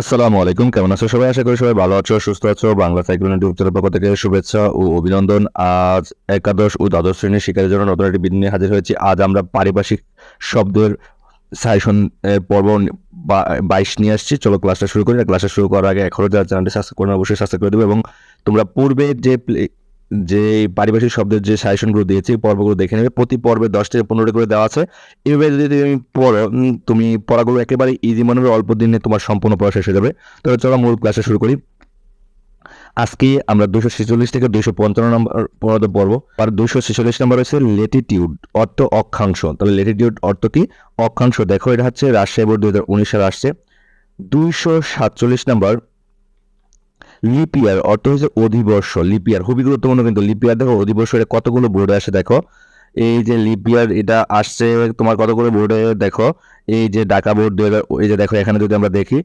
আসসালামু আলাইকুম, কেমন আছো সবাই? আশা করি সবাই ভালো আছো, সুস্থ আছো। বাংলা সাইক্লোন উত্তরের পক্ষ থেকে শুভেচ্ছা ও অভিনন্দন। আজ একাদশ ও দ্বাদশ শ্রেণির শিকারের জন্য নতুন একটি বিধি হাজির হয়েছি। আজ আমরা পারিপার্শ্বিক শব্দের সাইশন পর্ব বাইশ নিয়ে আসছি। চলো ক্লাসটা শুরু করি। ক্লাসটা শুরু করার আগে এখনও যারা চ্যানেলটি সাবস্ক্রাইব করে অবশ্যই সাবস্ক্রাইব করে দেবো। এবং তোমরা পূর্বে যে যে পারিপার্শ্বিক শব্দের যে সাজেশনগুলো দিয়েছি পর্বগুলো দেখে নেবে। প্রতি পর্বে দশ থেকে পনেরোটি করে দেওয়া আছে। এভাবে যদি তুমি পড়ো তুমি পড়াগুলো একেবারে ইজি মনে হবে, অল্প দিনে তোমার সম্পূর্ণ পড়া শেষ হয়ে যাবে। তবে চলো মূল ক্লাসে শুরু করি। আজকে আমরা দুশো ছেচল্লিশ থেকে দুশো পঞ্চান্ন নম্বর পর্যন্ত পড়ব। আর দুশো ছেচল্লিশ নম্বর হচ্ছে লেটিটিউড অর্থ অক্ষাংশ। তাহলে লেটিটিউড অর্থ কি? অক্ষাংশ, দেখো, এটা হচ্ছে রাজশাহী বোর্ড দুই হাজার উনিশ সালে আসছে। দুইশো সাতচল্লিশ নম্বর লিপিয়ার অর্থ হচ্ছে অধিবর্ষ। লিপিয়ার খুবই গুরুত্বপূর্ণ কিন্তু লিপিয়ার দেখো, অধিবর্ষ এটা কতগুলো বোর্ডে আসে দেখো। এই যে লিপিয়ার এটা আসছে, তোমার কতগুলো বোর্ডে, দেখো। এই যে ঢাকা বোর্ড দুই হাজার এই যে দেখো, এখানে যদি আমরা দেখি,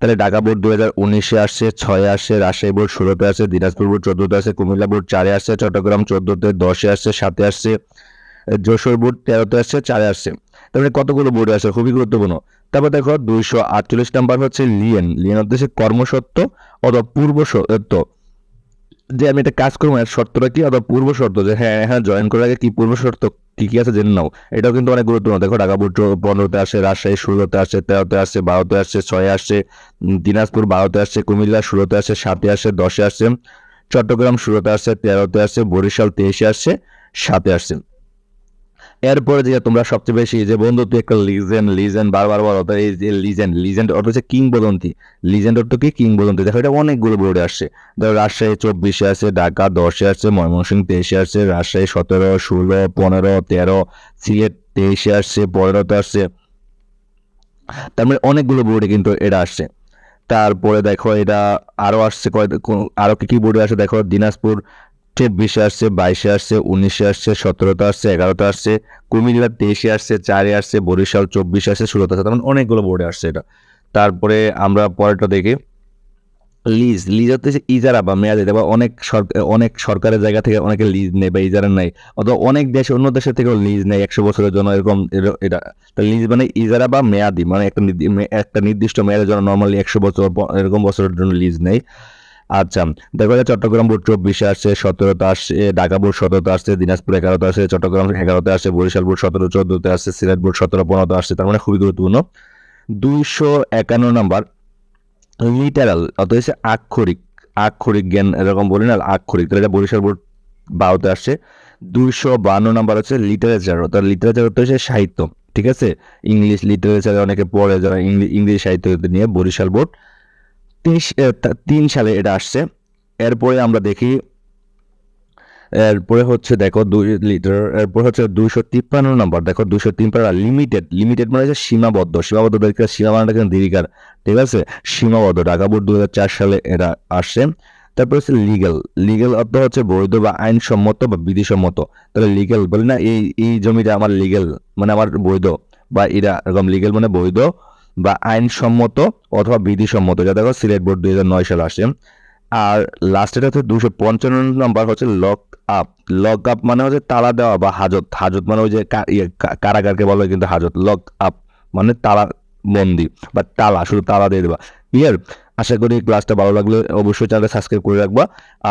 তাহলে ঢাকা বোর্ড দুই হাজার উনিশে আসছে, ছয়ে আসছে, রাজশাহী বোর্ড ষোলোতে আসছে, দিনাজপুর বোর্ড চোদ্দোতে আসছে, কুমিল্লা বোর্ড চারে আসছে, চট্টগ্রাম চোদ্দোতে দশে আসছে, সাতে আসছে যশোর বোর্ড তেরোতে আসছে, চারে আসছে। তারপরে কতগুলো বোর্ডে আসছে? খুবই গুরুত্বপূর্ণ। তারপর দেখো দুইশো আটচল্লিশ নাম্বার হচ্ছে লিয়েন। লিয়েন হচ্ছে কর্মসত্য অথবা পূর্ব সত্য যে আমি একটা কাজ করব শর্তটা কি? অথবা পূর্ব শর্ত যে হ্যাঁ হ্যাঁ জয়েন করার আগে কি পূর্ব শর্ত কি কি আছে জেনে নাও। এটাও কিন্তু অনেক গুরুত্বপূর্ণ। দেখো ঢাকা বোর্ড পনেরোতে আসে রাজশাহী ষোলোতে আসছে, তেরোতে আসছে, বারোতে আসছে, ছয়ে আসছে দিনাজপুর বারোতে আসছে, কুমিল্লা ষোলোতে আসছে, সাতে আসছে, দশে আসছে, চট্টগ্রাম ষোলোতে আসছে, তেরোতে আসছে, বরিশাল তেইশে আসছে, সাতে আসছে। এরপরে যে তোমরা সবচেয়ে বেশি যে বন্ধু, তুই একটা লিজেন্ড লিজেন্ড বারবার বলো তো এই যে লিজেন্ড লিজেন্ড অর্থ হচ্ছে কিংবদন্তি লিজেন্ড অর্থ কি? কিংবদন্তি। দেখো, এটা অনেকগুলো বোর্ডে আসছে। ধরো, রাজশাহী চব্বিশে আছে ঢাকা দশে আসছে, ময়মনসিংহ তেইশে আসছে, রাজশাহী সতেরো, ষোলো, পনেরো, তেরো, সিলেট তেইশে আসছে, পনেরোতে আসছে। তার মানে অনেকগুলো বোর্ডে কিন্তু এটা আসছে। তারপরে দেখো, এটা আরও আসছে কয় আরও কি কি বোর্ডে আসছে দেখো, দিনাজপুর চব্বিশে আসছে, বাইশে আসছে, উনিশে আসছে, সতেরোতে আসছে, এগারোতে আসছে, কুমিল্লা তেইশে আসছে, চারে আসছে, বরিশাল চব্বিশে আসছে, ষোলোতে আসছে তার মানে অনেকগুলো বোর্ডে আসছে এটা। তারপরে আমরা পরেরটা দেখি। লিজ লিজ হচ্ছে ইজারা বা মেয়াদি বা অনেক সরকার অনেক সরকারের জায়গা থেকে অনেকে লিজ নেয় বা ইজারা নেয়, অথবা অনেক দেশে, অন্য দেশের থেকেও লিজ নেয় একশো বছরের জন্য, এরকম এর- এটা। তা লিজ মানে ইজারা বা মেয়াদি মানে একটা একটা নির্দিষ্ট মেয়াদের জন্য নর্মালি একশো বছর এরকম বছরের জন্য লিজ নেয়। আচ্ছা দেখো চট্টগ্রাম বোর্ড চব্বিশে আসছে, সতেরোতে আসছে, ঢাকা বোর্ড সতেরোতে আসছে, দিনাজপুর এগারোতে আসছে, চট্টগ্রাম এগারোতে আসছে, বরিশাল বোর্ড সতেরো, চোদ্দোতে আসছে, সিলেট বোর্ড সতেরো, পনেরোতে আসছে। তার মানে খুবই গুরুত্বপূর্ণ। দুইশো একান্ন নাম্বার লিটারাল অর্থ হচ্ছে আক্ষরিক আক্ষরিক জ্ঞান এরকম বলি না, আক্ষরিক। তাহলে বরিশাল বোর্ড বারোতে আসছে। দুইশো বান্ন নাম্বার হচ্ছে লিটারেচার অর্থাৎ লিটারেচার হচ্ছে সাহিত্য, ঠিক আছে? ইংলিশ লিটারেচারে অনেকে পড়ে যারা ইংলি- ইংলিশ সাহিত্য নিয়ে বরিশাল বোর্ড তিরিশ তিন সালে এটা আসছে। এরপরে আমরা দেখি, এরপরে হচ্ছে দেখো দুই লিটার, এরপরে হচ্ছে দুইশো তিপ্পান্ন নম্বর। দেখো দুইশো তিপ্পান্ন লিমিটেড লিমিটেড মানে হচ্ছে সীমাবদ্ধ। সীমাবদ্ধ সীমা মানে কিন্তু দীর্ঘার ঠিক আছে? সীমাবদ্ধ। ঢাকা বোর্ড দু হাজার চার সালে এটা আসছে। তারপর হচ্ছে লিগেল লিগেল অর্থ হচ্ছে বৈধ বা আইনসম্মত বা বিধিসম্মত। তাহলে লিগেল বলি না, এই এই জমিটা আমার লিগেল মানে আমার বৈধ বা এরা এরকম লিগেল মানে বৈধ। বা আইনসম্মত অথবা বিধিসম্মত যা দেখো সিলেট বোর্ড দুই হাজার নয় সালে আসে। আর লাস্টের হচ্ছে দুশো পঞ্চান্ন নম্বর হচ্ছে লক আপ লক আপ মানে হচ্ছে তালা দেওয়া বা হাজত। হাজত মানে ওই যে ইয়ে, কারাগারকে বলা হয় কিন্তু হাজত। লক আপ মানে তালা বন্দি বা তালা শুধু তালা দিয়ে দেওয়া। ক্লিয়ার আশা করি ক্লাসটা ভালো লাগলে অবশ্যই চ্যানেলটা সাবস্ক্রাইব করে রাখবা।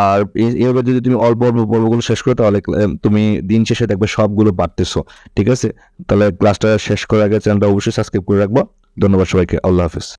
আর এভাবে যদি তুমি অল্প অল্প পর্বগুলো শেষ করো, তাহলে তুমি দিন শেষে দেখবে সবগুলো বাড়তেছো ঠিক আছে? তাহলে ক্লাসটা শেষ করার আগে চ্যানেলটা অবশ্যই সাবস্ক্রাইব করে রাখবা। ধন্যবাদ সবাইকে। আল্লাহ হাফিজ।